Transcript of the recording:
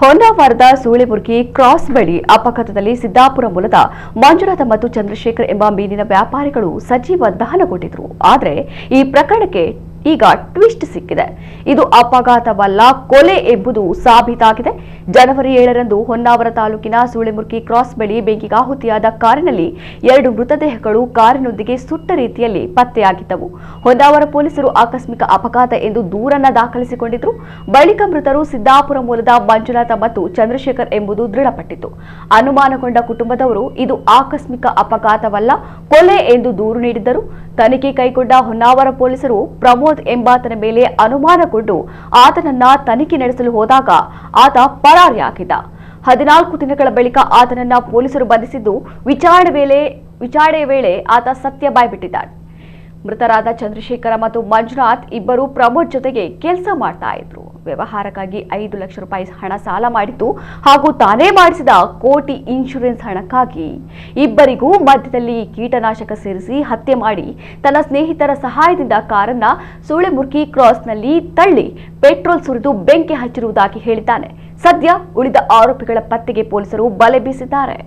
ಹೊನ್ನಾವರದ ಸೂಳೆಬುರ್ಗಿ cross ಬಳಿ ಅಪಘಾತದಲ್ಲಿ ಸಿದ್ದಾಪುರ ಮೂಲದ ಮಂಜುನಾಥ ಮತ್ತು ಚಂದ್ರಶೇಖರ್ ಎಂಬ ಮೀನಿನ ವ್ಯಾಪಾರಿಗಳು ಸಜೀವ ದಹನಗೊಂಡಿದ್ರು. ಆದರೆ ಈ ಪ್ರಕರಣಕ್ಕೆ ಈಗ ಟ್ವಿಸ್ಟ್ ಸಿಕ್ಕಿದೆ. ಇದು ಅಪಘಾತವಲ್ಲ, ಕೊಲೆ ಎಂಬುದು ಸಾಬೀತಾಗಿದೆ. ಜನವರಿ ಏಳರಂದು ಹೊನ್ನಾವರ ತಾಲೂಕಿನ ಸೂಳೆಮುರ್ಗಿ ಕ್ರಾಸ್ ಬಳಿ ಬೆಂಕಿಗಾಹುತಿಯಾದ ಕಾರಿನಲ್ಲಿ ಎರಡು ಮೃತದೇಹಗಳು ಕಾರಿನೊಂದಿಗೆ ಸುಟ್ಟ ರೀತಿಯಲ್ಲಿ ಪತ್ತೆಯಾಗಿದ್ದವು. ಹೊನ್ನಾವರ ಪೊಲೀಸರು ಆಕಸ್ಮಿಕ ಅಪಘಾತ ಎಂದು ದೂರನ್ನ ದಾಖಲಿಸಿಕೊಂಡಿದ್ರು. ಬಳಿಕ ಮೃತರು ಸಿದ್ದಾಪುರ ಮೂಲದ ಮಂಜುನಾಥ ಮತ್ತು ಚಂದ್ರಶೇಖರ್ ಎಂಬುದು ದೃಢಪಟ್ಟಿತು ಅನುಮಾನಗೊಂಡ ಕುಟುಂಬದವರು, ಇದು ಆಕಸ್ಮಿಕ ಅಪಘಾತವಲ್ಲ, ಕೊಲೆ ಎಂದು ದೂರು ನೀಡಿದ್ದರು. ತನಿಖೆ ಕೈಗೊಂಡ ಹೊನ್ನಾವರ ಪೊಲೀಸರು ಪ್ರಮೋದ್ ಎಂಬಾತನ ಮೇಲೆ ಅನುಮಾನಗೊಂಡು ಆತನನ್ನ ತನಿಖೆ ನಡೆಸಲು ಹೋದಾಗ ಆತ ಪರಾರಿಯಾಗಿದ್ದ. ಹದಿನಾಲ್ಕು ದಿನಗಳ ಬಳಿಕ ಆತನನ್ನ ಪೊಲೀಸರು ಬಂಧಿಸಿದ್ದು ವಿಚಾರಣೆ ವೇಳೆ ವಿಚಾರಣೆ ವೇಳೆ ಆತ ಸತ್ಯ ಬಾಯ್ಬಿಟ್ಟಿದ್ದಾನೆ. ಮೃತರಾದ ಚಂದ್ರಶೇಖರ ಮತ್ತು ಮಂಜುನಾಥ್ ಇಬ್ಬರು ಪ್ರಮೋದ್ ಜೊತೆಗೆ ಕೆಲಸ ಮಾಡ್ತಾ ಇದ್ರು. ವ್ಯವಹಾರಕ್ಕಾಗಿ ಐದು ಲಕ್ಷ ರೂಪಾಯಿ ಹಣ ಸಾಲ ಮಾಡಿತು ಹಾಗೂ ತಾನೇ ಮಾಡಿಸಿದ ಕೋಟಿ ಇನ್ಶೂರೆನ್ಸ್ ಹಣಕ್ಕಾಗಿ. ಇಬ್ಬರಿಗೂ ಮಧ್ಯದಲ್ಲಿ ಕೀಟನಾಶಕ ಸೇರಿಸಿ ಹತ್ಯೆ ಮಾಡಿ ತನ್ನ ಸ್ನೇಹಿತರ ಸಹಾಯದಿಂದ ಕಾರನ್ನ ಸೂಳೆಮುರ್ಕಿ ಕ್ರಾಸ್ನಲ್ಲಿ ತಳ್ಳಿ ಪೆಟ್ರೋಲ್ ಸುರಿದು ಬೆಂಕಿ ಹಚ್ಚಿರುವುದಾಗಿ ಹೇಳಿದ್ದಾನೆ. ಸದ್ಯ ಉಳಿದ ಆರೋಪಿಗಳ ಪತ್ತೆಗೆ ಪೊಲೀಸರು ಬಲೆ ಬೀಸಿದ್ದಾರೆ.